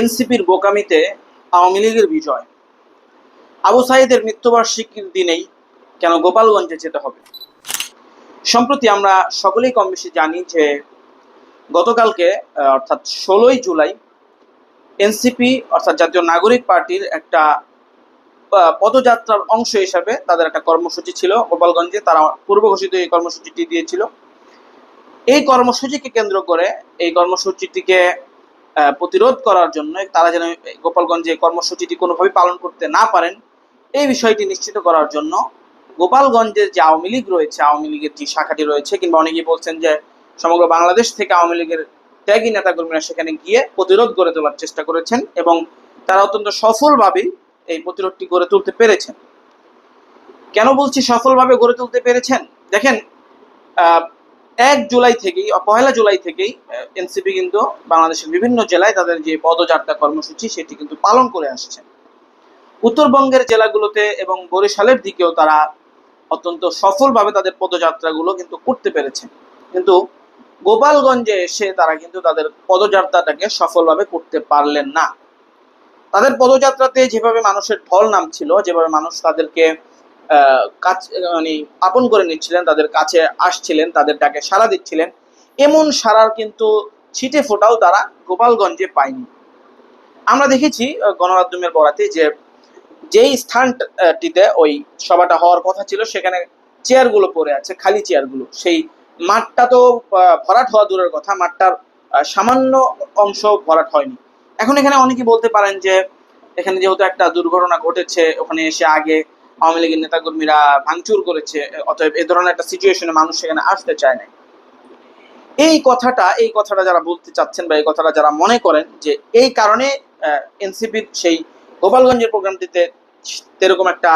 এনসিপির বোকামিতে আওয়ামী লীগের বিজয়। আবু সাইদের মৃত্যুবার্ষিকীর দিনেই কেন গোপালগঞ্জে যেতে হবে? সম্প্রতি আমরা সকলেই কম বেশি জানি যে গতকালকে অর্থাৎ ষোলোই জুলাই, এনসিপি, অর্থাৎ জাতীয় নাগরিক পার্টির একটা পদযাত্রার অংশ হিসাবে তাদের একটা কর্মসূচি ছিল গোপালগঞ্জে। তারা পূর্ব ঘোষিত এই কর্মসূচিটি দিয়েছিল। এই কর্মসূচিকে কেন্দ্র করে, এই কর্মসূচিটিকে প্রতিরোধ করার জন্য তারা যেন গোপালগঞ্জে কর্মসূচিটি কোনোভাবে পালন করতে না পারেন, এই বিষয়টি নিশ্চিত করার জন্য গোপালগঞ্জের যে আওয়ামী লীগ রয়েছে, আওয়ামী লীগের যে শাখাটি রয়েছে, কিংবা অনেকেই বলছেন যে সমগ্র বাংলাদেশ থেকে আওয়ামী লীগের ত্যাগী নেতাকর্মীরা সেখানে গিয়ে প্রতিরোধ গড়ে তোলার চেষ্টা করেছেন এবং তারা অত্যন্ত সফলভাবেই এই প্রতিরোধটি গড়ে তুলতে পেরেছেন। কেন বলছি সফলভাবে গড়ে তুলতে পেরেছেন? দেখেন এক জুলাই থেকেই পহেলা জুলাই থেকেই এনসিপি কিন্তু বাংলাদেশের বিভিন্ন জেলায় তাদের যে পদযাত্রা কর্মসূচি, সেটি কিন্তু পালন করে আসছে। উত্তরবঙ্গের জেলাগুলোতে এবং বরিশালের দিকেও তারা অত্যন্ত সফলভাবে তাদের পদযাত্রাগুলো কিন্তু করতে পেরেছেন কিন্তু গোপালগঞ্জে এসে তারা কিন্তু তাদের পদযাত্রাটাকে সফলভাবে করতে পারলেন না। তাদের পদযাত্রাতে যেভাবে মানুষের ঢল নামছিল, যেভাবে মানুষ তাদেরকে কাছ মানে আপন করে নিচ্ছিলেন, তাদের কাছে আসছিলেন, তাদের ডাকে সাড়া দিচ্ছিলেন। এমন সাড়ার কিন্তু ছিটে ফোটাও তারা গোপালগঞ্জে পায়নি। আমরা দেখেছি গণমাধ্যমের বরাতে যে যেই স্থানটিতে ওই সভাটা হওয়ার কথা ছিল, সেখানে চেয়ারগুলো পড়ে আছে, খালি চেয়ারগুলো। সেই মাঠটা তো ভরাট হওয়া দূরের কথা, মাঠটার সামান্য অংশ ভরাট হয়নি। এখন এখানে অনেকে বলতে পারেন যে, এখানে যেহেতু একটা দুর্ঘটনা ঘটেছে, ওখানে এসে আগে আওয়ামী লীগের নেতাকর্মীরা ভাঙচুর করেছে, অতএব এ ধরনের একটা সিচুয়েশনে মানুষ সেখানে আসতে চায় না এই কথাটা এই কথাটা যারা বলতে চাচ্ছেন বা এই কথাটা যারা মনে করেন যে এই কারণে এনসিপির সেই গোপালগঞ্জের প্রোগ্রামটিতে এরকম একটা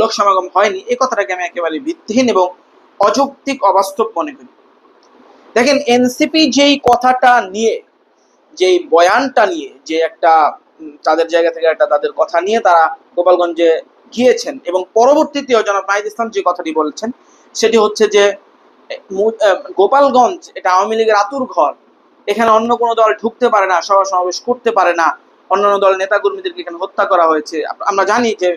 লোক সমাগম হয়নি, এই কথাটাকে আমি একেবারে ভিত্তিহীন এবং অযৌক্তিক অবাস্তব মনে করি। দেখেন, এনসিপি যেই কথাটা নিয়ে, যেই বয়ানটা নিয়ে, যে একটা তাদের জায়গা থেকে একটা তাদের কথা নিয়ে তারা গোপালগঞ্জে গিয়েছেন এবং পরবর্তীতেও জনাব নাহিদ ইসলাম যে কথাটি বলেছেন, সেটি হচ্ছে যে গোপালগঞ্জ, এটা আওয়ামী লীগের আতুর ঘর, এখানে অন্য কোনো দল ঢুকতে পারে না সভা সমাবেশ করতে পারে না, অন্যান্য দলের নেতাকর্মীদেরকে এখানে হত্যা করা হয়েছে। আমরা জানি যে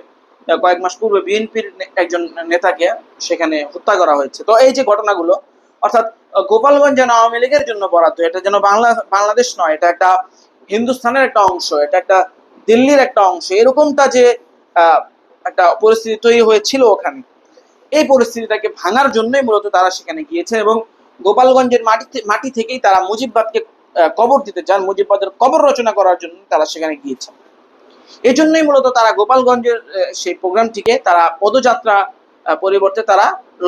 কয়েক মাস পূর্বে বিএনপির একজন নেতাকে সেখানে হত্যা করা হয়েছে। তো এই যে ঘটনাগুলো, অর্থাৎ গোপালগঞ্জ যেন আওয়ামী লীগের জন্য বরাদ্দ, এটা যেন বাংলা, বাংলাদেশ নয়, এটা একটা হিন্দুস্তানের একটা অংশ, এটা একটা দিল্লির একটা অংশ, এরকমটা যে একটা পরিস্থিতি তৈরি হয়েছিল ওখানে। এই পরিস্থিতিটাকে ভাঙার জন্যই মূলত তারা সেখানে গিয়েছে এবং গোপালগঞ্জের মাটি মাটি থেকেই তারা মুজিববাদকে কবর দিতে চান, মুজিববাদের কবর রচনা করার জন্য তারা সেখানে গিয়েছেন এই জন্যই মূলত তারা গোপালগঞ্জের সেই প্রোগ্রামটিকে তারা পদযাত্রা পরিবর্তে তারা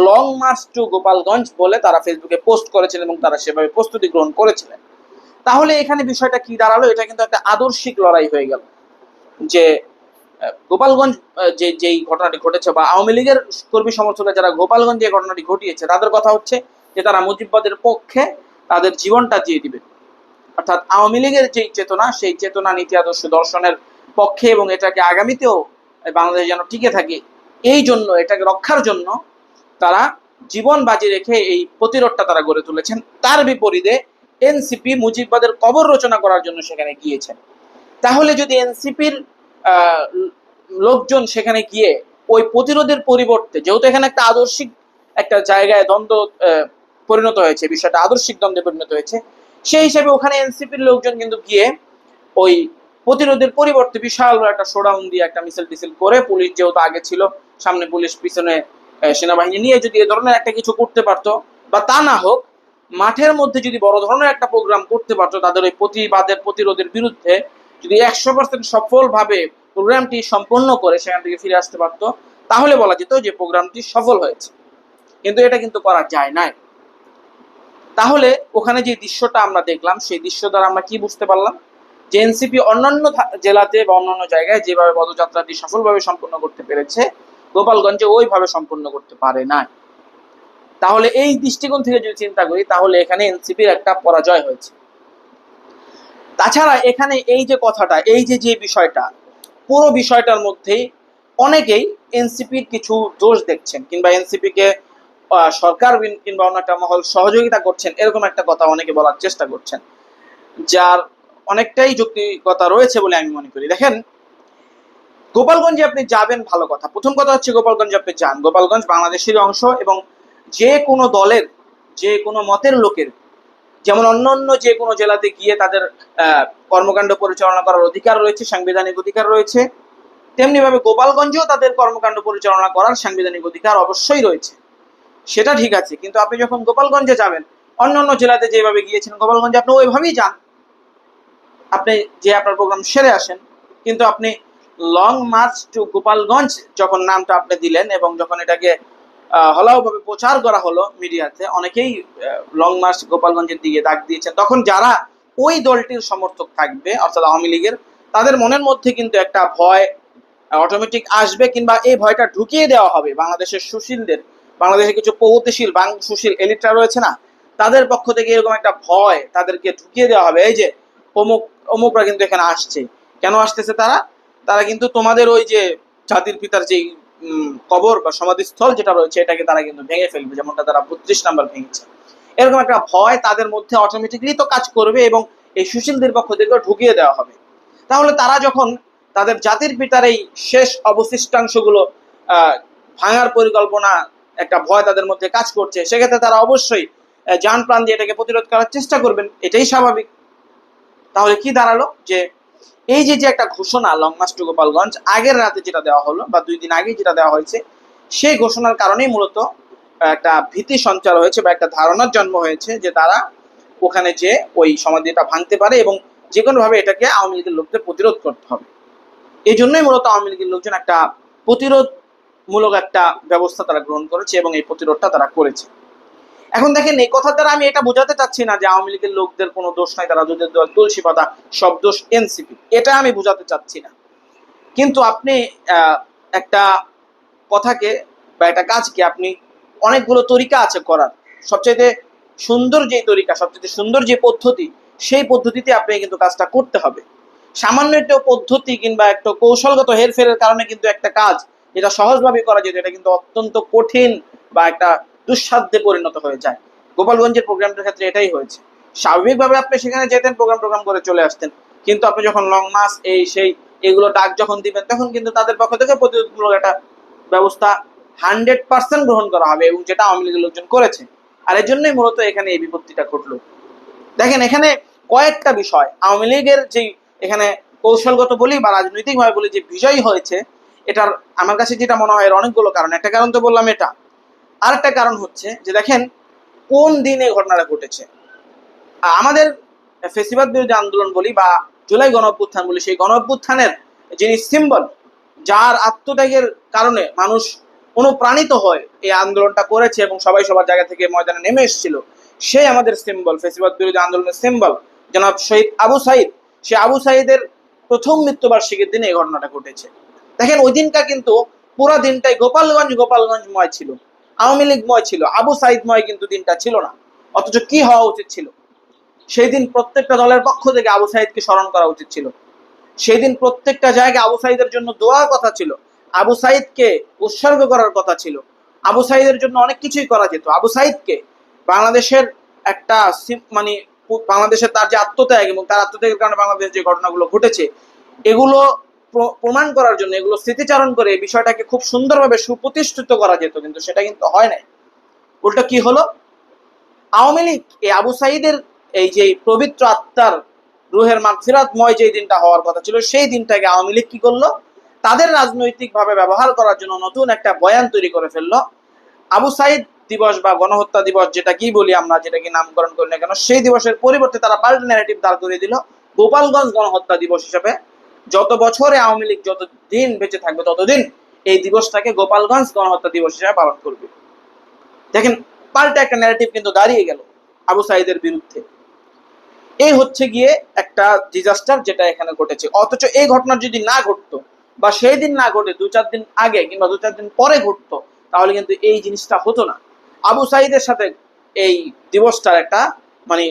লং মার্চ টু গোপালগঞ্জ বলে তারা ফেসবুকে পোস্ট করেছিলেন এবং তারা সেভাবে প্রস্তুতি গ্রহণ করেছিলেন। তাহলে এখানে বিষয়টা কি দাঁড়াল? এটা কিন্তু একটা আদর্শিক লড়াই হয়ে গেল। যে গোপালগঞ্জ যে, যেই ঘটনাটি ঘটেছে বা আওয়ামী লীগের কর্মী সমর্থকরা যারা গোপালগঞ্জে এই ঘটনাটি ঘটিয়েছে, তাদের কথা হচ্ছে যে তারা মুজিববাদের পক্ষে তাদের জীবনটা দিয়ে দিবে। অর্থাৎ আওয়ামী লীগের যে চেতনা, সেই চেতনা নীতি আদর্শ দর্শনের পক্ষে এবং এটাকে আগামীতেও বাংলাদেশ যেন টিকে থাকে, এই জন্য, এটাকে রক্ষার জন্য তারা জীবন বাজি রেখে এই প্রতিরোধটা তারা গড়ে তুলেছেন। তার বিপরীতে এনসিপি মুজিববাদের কবর রচনা করার জন্য সেখানে গিয়েছেন তাহলে যদি এনসিপির লোকজন সেখানে গিয়ে ওই প্রতিরোধের পরিবর্তে, যেহেতু এখানে একটা আদর্শিক একটা জায়গায় দ্বন্দ্ব পরিণত হয়েছে, বিষয়টা আদর্শিক দ্বন্দ্বে পরিণত হয়েছে, সেই হিসাবে ওখানে এনসিপির লোকজন কিন্তু গিয়ে ওই প্রতিরোধের পরিবর্তে বিশাল একটা শোডাউন দিয়ে একটা মিছিল টিছিল করে পুলিশ যেহেতু আগে ছিল, সামনে পুলিশ পিছনে সেনাবাহিনী নিয়ে যদি এ ধরনের একটা কিছু করতে পারতো, বা তা না হোক, মাঠের মধ্যে যদি বড় ধরনের একটা প্রোগ্রাম করতে পারতো, তাদের ওই প্রতিবাদের, প্রতিরোধের বিরুদ্ধে যদি একশো পার্সেন্ট সফলভাবে প্রোগ্রামটি সম্পন্ন করে সেখান থেকে ফিরে আসতে পারতো, তাহলে বলা যেত যে প্রোগ্রামটি সফল হয়েছে। কিন্তু এটা কিন্তু করা যায় নাই। তাহলে ওখানে যে দৃশ্যটা আমরা দেখলাম, সেই দৃশ্য দ্বারা আমরা কি বুঝতে পারলাম? যে এনসিপি অন্যান্য জেলাতে বা অন্যান্য জায়গায় যেভাবে পদযাত্রাটি সফলভাবে সম্পন্ন করতে পেরেছে, গোপালগঞ্জে ওইভাবে সম্পন্ন করতে পারে না তাহলে এই দৃষ্টিকোণ থেকে যদি চিন্তা করি, তাহলে এখানে এনসিপির একটা পরাজয় হয়েছে। তাছাড়া এখানে এই যে কথাটা, এই যে যে বিষয়টা, পুরো বিষয়টার মধ্যেই অনেকেই এনসিপির কিছু দোষ দেখছেন কিংবা এনসিপি কে সরকার কিংবা অন্য একটা মহল সহযোগিতা করছেন, এরকম একটা কথা অনেকে বলার চেষ্টা করছেন, যার অনেকটাই যুক্তিকতা রয়েছে বলে আমি মনে করি। দেখেন, গোপালগঞ্জে আপনি যাবেন ভালো কথা। প্রথম কথা হচ্ছে গোপালগঞ্জে আপনি যান। গোপালগঞ্জ বাংলাদেশের অংশ এবং যে কোনো দলের, যে কোনো মতের লোকের যেমন অন্যান্য যে কোনো জেলাতে গিয়ে তাদের কর্মকাণ্ড পরিচালনা করার অধিকার রয়েছে, সাংবিধানিক অধিকার রয়েছে। তেমনিভাবে গোপালগঞ্জেও তাদের কর্মকাণ্ড পরিচালনা করার সাংবিধানিক অধিকার অবশ্যই রয়েছে। সেটা ঠিক আছে, কিন্তু আপনি যখন গোপালগঞ্জে যাবেন, অন্যান্য জেলাতে যেভাবে গিয়েছেন, গোপালগঞ্জে আপনি ওইভাবেই যান। আপনি যে আপনার প্রোগ্রাম সেরে আসেন, কিন্তু আপনি লং মার্চ টু গোপালগঞ্জ যখন নামটা আপনি দিলেন এবং যখন এটাকে হলাওভাবে প্রচার করা হলো মিডিয়াতে। অনেকেই লং মার্চ গোপালগঞ্জের দিকে ডাক দিয়েছেন। তখন যারা ওই দলটির সমর্থক থাকবে অর্থাৎ আওয়ামী লীগের তাদের মনের মধ্যে কিন্তু একটা ভয় অটোমেটিক আসবে কিংবা এই ভয়টা ঢুকিয়ে দেওয়া হবে। বাংলাদেশের সুশীলদের বাংলাদেশে কিছু প্রগতিশীল বাং সুশীল এলিটরা রয়েছে না? তাদের পক্ষ থেকে এরকম একটা ভয় তাদেরকে ঢুকিয়ে দেওয়া হবে। এই যে অমুক অমুকরা কিন্তু এখানে আসছে। কেন আসতেছে তারা? তারা কিন্তু তোমাদের ওই যে জাতির পিতার উম, কবর বা সমাধিস্থল যেটা রয়েছে, এটাকে তারা কিন্তু ভেঙে ফেলবে, যেমনটা তারা বত্রিশ নাম্বার ভেঙেছে। এরকম একটা ভয় তাদের মধ্যে অটোমেটিকলি তো কাজ করবে এবং এই সুশীলদের পক্ষ থেকে ঢুকিয়ে দেওয়া হবে। তাহলে তারা যখন তাদের জাতির পিতার এই শেষ অবশিষ্টাংশগুলো ভাঙার পরিকল্পনা, একটা ভয় তাদের মধ্যে কাজ করছে, সেক্ষেত্রে তারা অবশ্যই যান প্রাণ দিয়ে এটাকে প্রতিরোধ করার চেষ্টা করবেন, এটাই স্বাভাবিক। তাহলে কি দাঁড়াল যে এই যে যে একটা ঘোষণা লং মার্চ টু গোপালগঞ্জ আগের রাতে যেটা দেওয়া হলো, বা দুই দিন আগে যেটা দেওয়া হয়েছে, সেই ঘোষণার কারণেই মূলত একটা ভীতি সঞ্চার হয়েছে বা একটা ধারণার জন্ম হয়েছে যে তারা ওখানে যে ওই সমাধিটা ভাঙতে পারে এবং যে কোনোভাবে এটাকে আওয়ামী লীগের লোকদের প্রতিরোধ করতে হবে। এই জন্যই মূলত আওয়ামী লীগের লোকজন একটা প্রতিরোধমূলক একটা ব্যবস্থা তারা গ্রহণ করেছে এবং এই প্রতিরোধটা তারা করেছে। এখন দেখেন এই কথার দ্বারা আমি এটা বোঝাতে চাচ্ছি না যে আওয়ামী লীগের লোকদের কোনো দোষ নাই, তারা দল তুলসী পাতা, সব দোষ এনসিপি। এটা আমি বোঝাতে চাচ্ছি না। কিন্তু আপনি একটা কথাকে বা একটা কাজকে আপনি অনেকগুলো তরিকা আছে করার। সবচাইতে সুন্দর যে তরিকা সবচেয়ে সুন্দর যে পদ্ধতি, সেই পদ্ধতিতে আপনি কিন্তু কাজটা করতে হবে। সামান্য একটা পদ্ধতি কিংবা একটা কৌশলগত হেরফেরের কারণে কিন্তু একটা কাজ, যেটা সহজভাবে করা যেত, এটা কিন্তু অত্যন্ত কঠিন বা একটা দুঃসাধ্যে পরিণত হয়ে যায়। গোপালগঞ্জের প্রোগ্রামটার ক্ষেত্রে এটাই হয়েছে। স্বাভাবিকভাবে আপনি সেখানে যেতেন, প্রোগ্রাম প্রোগ্রাম করে চলে আসতেন। কিন্তু আপনি যখন লং মাস এই, সেই, এগুলো ডাক যখন দিবেন, তখন কিন্তু তাদের পক্ষ থেকে প্রতিরোধমূলক একটা ব্যবস্থা হান্ড্রেড পার্সেন্ট গ্রহণ করা হবে এবং যেটা আওয়ামী লীগের লোকজন করেছে। আর এর জন্যই মূলত এখানে এই বিপত্তিটা ঘটলো। দেখেন, এখানে কয়েকটা বিষয়। আওয়ামী লীগের যে এখানে কৌশলগত বলি বা রাজনৈতিকভাবে বলি যে বিজয়ী হয়েছে, এটার আমার কাছে যেটা মনে হয় অনেকগুলো কারণ। একটা কারণ তো বললাম এটা আরেকটা কারণ হচ্ছে যে দেখেন, কোন দিনে ঘটনাটা ঘটেছে? আমাদের ফেসিবাদ বিরোধী আন্দোলন বলি বা জুলাই গণ বলি, সেই গণ যিনি সিম্বল যার আত্মত্যাগের কারণে মানুষ অনুপ্রাণিত হয় এই আন্দোলনটা করেছে এবং সবাই সবার জায়গা থেকে ময়দানে নেমে এসেছিল, সেই আমাদের সিম্বল ফেসিবাদ বিরোধী আন্দোলনের সিম্বল জনাব শহীদ আবু সাইদ। সে আবু সাইদের প্রথম মৃত্যুবার্ষিকীর দিনে এই ঘটনাটা ঘটেছে। দেখেন ওই দিনটা কিন্তু পুরো দিনটাই গোপালগঞ্জ, গোপালগঞ্জময় ছিল। আওয়ামী লীগময় ছিল, আবু সাইদময় কিন্তু দিনটা ছিল না। অথচ কি হওয়া উচিত ছিল? সেই দিন প্রত্যেকটা দলের পক্ষ থেকে আবু সাইদকে স্মরণ করা উচিত ছিল। সেই দিন প্রত্যেকটা জায়গায় আবু সাইদের জন্য দোয়ার কথা ছিল। আবু সাইদকে উৎসর্গ করার কথা ছিল। আবু সাইদের জন্য অনেক কিছুই করা যেত। আবু সাইদকে বাংলাদেশের একটা মানে বাংলাদেশের তার যে আত্মত্যাগ এবং তার আত্মত্যাগের কারণে বাংলাদেশের যে ঘটনাগুলো ঘটেছে, এগুলো প্রমাণ করার জন্য, এগুলো স্মৃতিচারণ করে এই বিষয়টাকে খুব সুন্দরভাবে সুপ্রতিষ্ঠিত করা যেত, কিন্তু সেটা কিন্তু হয় নাই। উল্টো কি হলো? আওয়ামী লীগ, এই আবু সাইদের এই যে পবিত্র আত্মার রুহের মাগফিরাতময় যে দিনটা হওয়ার কথা ছিল, সেই দিনটাকে আওয়ামী লীগ কি করল? তাদের রাজনৈতিক ভাবে ব্যবহার করার জন্য নতুন একটা বয়ান তৈরি করে ফেলল। আবু সাইদ দিবস বা গণহত্যা দিবস যেটা কি বলি আমরা, যেটা কি নামকরণ করি না কেন, সেই দিবসের পরিবর্তে তারা পাল্টা ন্যারেটিভ দাঁড় করিয়ে দিল। গোপালগঞ্জ গণহত্যা দিবস হিসেবে যত বছরে আওয়ামী লীগ যত দিন বেঁচে থাকবে, ততদিন এই দিবসটাকে গোপালগঞ্জ গণহত্যা দিবস হিসেবে পালন করবে। দেখেন, পাল্টা একটা ন্যারেটিভ কিন্তু দাঁড়িয়ে গেল আবু সাইদের বিরুদ্ধে। এই হচ্ছে গিয়ে একটা ডিজাস্টার যেটা এখানে ঘটেছে। অথচ এই ঘটনা যদি না ঘটতো বা সেই দিন না ঘটে, দু চার দিন আগে কিংবা দু চার দিন পরে ঘটতো, তাহলে কিন্তু এই জিনিসটা হতো না। আবু সাইদের সাথে এই দিবসটার একটা মানে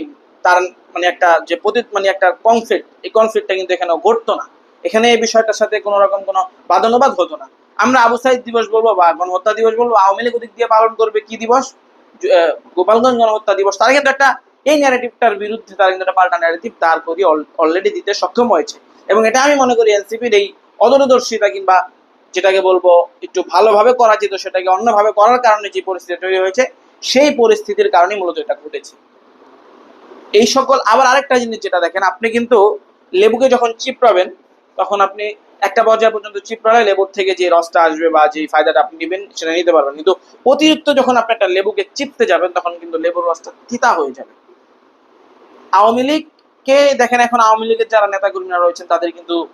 তার মানে একটা যে প্রতি মানে একটা কনফ্লিক্ট এই কনফ্লিক্টটা কিন্তু এখানে ঘটতো না। এখানে এই বিষয়টার সাথে কোনো রকম কোনো বাদানুবাদ হতো না। আমরা আবু সাইদ দিবস বলব বা গণহত্যা দিবস বলব, আওয়ামী লীগ ওদিক দিয়ে পালন করবে কি দিবস? গোপালগঞ্জ গণহত্যা দিবস। তারা কিন্তু একটা এই ন্যারেটিভটার বিরুদ্ধে তারা কিন্তু একটা পাল্টা ন্যারেটিভ দাঁড় করিয়ে অলরেডি দিতে সক্ষম হয়েছে। এবং এটা আমি মনে করি এনসিপির এই অদূরদর্শিতা কিংবা যেটাকে বলব একটু ভালোভাবে করা যেত সেটাকে অন্যভাবে করার কারণে যে পরিস্থিতি তৈরি হয়েছে, সেই পরিস্থিতির কারণে মূলত এটা ঘটেছে। এই সকল আবার আরেকটা জিনিস যেটা দেখেন, আপনি কিন্তু লেবুকে যখন চিপড়াবেন তখন আপনি একটা পর্যায় পর্যন্ত চিপড়ালে লেবুর থেকে যে রসটা আসবে বা যে ফায়দাটা আপনি নেবেন সেটা নিতে পারবেন। কিন্তু অতিরিক্ত যখন আপনি একটা লেবুকে চিপতে যাবেন, তখন কিন্তু লেবুর রসটা তিতা হয়ে যাবে। আওয়ামী লীগকে দেখেন এখন আওয়ামী লীগের যারা নেতাকর্মীরা রয়েছেন, তাদের কিন্তু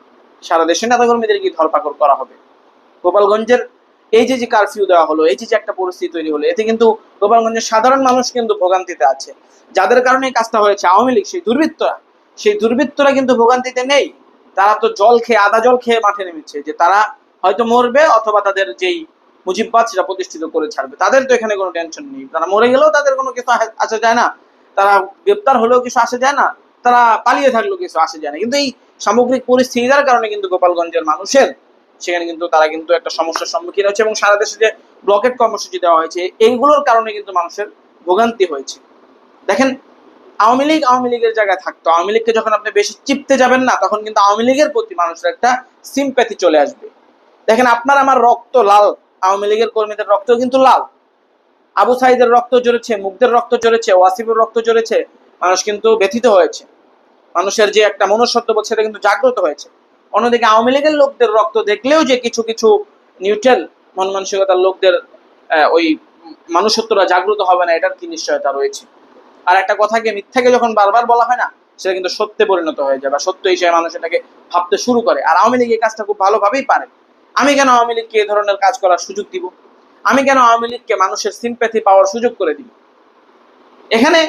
সারা দেশের নেতাকর্মীদেরকে ধরপাকড় করা হবে? গোপালগঞ্জের এই যে যে কারফিউ দেওয়া হলো, এই যে যে একটা পরিস্থিতি তৈরি হলো, এতে কিন্তু গোপালগঞ্জের সাধারণ মানুষ কিন্তু ভোগান্তিতে আছে। যাদের কারণে এই কাজটা হয়েছে আওয়ামী লীগ, সেই দুর্বৃত্তরা। সেই দুর্বৃত্তরা কিন্তু ভোগান্তিতে নেই। তারা তো জল খেয়ে আদা জল খেয়ে মাঠে নেমেছে, যে তারা হয়তো মরবে অথবা তাদের যেই মুজিববাদ সেটা প্রতিষ্ঠিত করে ছাড়বে। তাদের তো এখানে কোনো টেনশন নেই। তারা মরে গেলেও তাদের কোনো কিছু আসে যায় না। তারা গ্রেপ্তার হলেও কিছু আসে যায় না। তারা পালিয়ে থাকলেও কিছু আসে যায় না। কিন্তু এই সামগ্রিক পরিস্থিতির কারণে কিন্তু গোপালগঞ্জের মানুষের, সেখানে কিন্তু তারা কিন্তু একটা সমস্যার সম্মুখীন হচ্ছে এবং সারা দেশে যে ব্লকেট কর্মসূচি দেওয়া হয়েছে, এইগুলোর কারণে কিন্তু মানুষের ভোগান্তি হয়েছে। দেখেন আওয়ামী লীগ আওয়ামী লীগের জায়গায় থাকতো। আওয়ামী লীগকে যখন আপনি বেশি চিপতে যাবেন না, তখন কিন্তু আওয়ামী লীগের প্রতি মানুষের একটা সিম্প্যাথি চলে আসবে। দেখেন, আপনার আমার রক্ত লাল। আওয়ামী লীগের কর্মীদের রক্ত কিন্তু লাল। আবু সাইদের রক্ত ঝরেছে মুগ্ধের রক্ত ঝরেছে ওয়াসিফের রক্ত ঝরেছে মানুষ কিন্তু ব্যথিত হয়েছে। মানুষের যে একটা মনুষ্যত্ববোধ সেটা কিন্তু জাগ্রত হয়েছে। অন্যদিকে আওয়ামী লীগের লোকদের রক্ত দেখলেও যে কিছু কিছু নিউট্রাল মন মানসিকতার লোকদের ওই মানুষত্বরা জাগ্রত হবে না, এটার কি নিশ্চয়তা রয়েছে? আর একটা কথাকে মিথ্যাকে যখন বারবার বলা হয় না, সেটা কিন্তু সত্যে পরিণত হয়ে যায় বা সত্য হিসেবে মানুষ এটাকে ভাবতে শুরু করে। আর আওয়ামী লীগ এই কাজটা খুব ভালোভাবেই পারে। আমি কেন আওয়ামী লীগকে এই ধরনের কাজ করার সুযোগ দিব? আমি কেন আওয়ামী লীগকে মানুষের সিম্প্যাথি পাওয়ার সুযোগ করে দিব? এখানে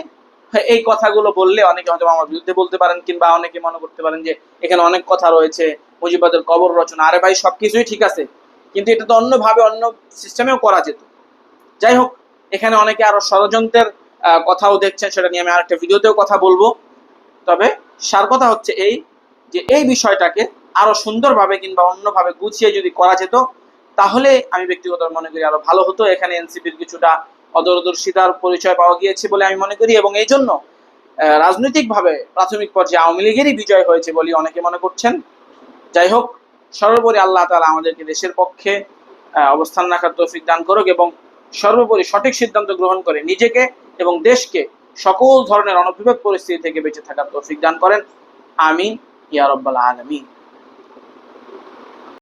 এই কথাগুলো বললে অনেকে হয়তো আমার বিরুদ্ধে বলতে পারেন কিংবা অনেকে মনে করতে পারেন যে এখানে অনেক কথা রয়েছে মুজিবাদের কবর রচনা, আরে ভাই সবকিছুই ঠিক আছে। কিন্তু এটা তো অন্যভাবে, অন্য সিস্টেমেও করা যেত। যাই হোক, এখানে অনেকে আরও ষড়যন্ত্রের কথাও দেখছেন, সেটা নিয়ে আমি আরেকটা ভিডিওতেও কথা বলব। তবে সার কথা হচ্ছে এই যে, এই বিষয়টাকে আরও সুন্দরভাবে কিংবা অন্যভাবে গুছিয়ে যদি করা যেত, তাহলে আমি ব্যক্তিগত মনে করি আরও ভালো হতো। এখানে এনসিপির কিছুটা অদূরদর্শিতার পরিচয় পাওয়া গিয়েছে বলে আমি মনে করি এবং এই জন্য রাজনৈতিকভাবে প্রাথমিক পর্যায়ে আওয়ামী লীগেরই বিজয় হয়েছে বলে অনেকে মনে করছেন। যাই হোক, সর্বোপরি আল্লাহ তালা আমাদেরকে দেশের পক্ষে অবস্থান রাখার তৌফিক দান করুক এবং সর্বোপরি সঠিক সিদ্ধান্ত গ্রহণ করে নিজেকে এবং দেশকে সকল ধরনের অনভিভাব পরিস্থিতি থেকে বেঁচে থাকার তৌফিক দান করেন। আমিন, ইয়া রব্বাল আলামিন।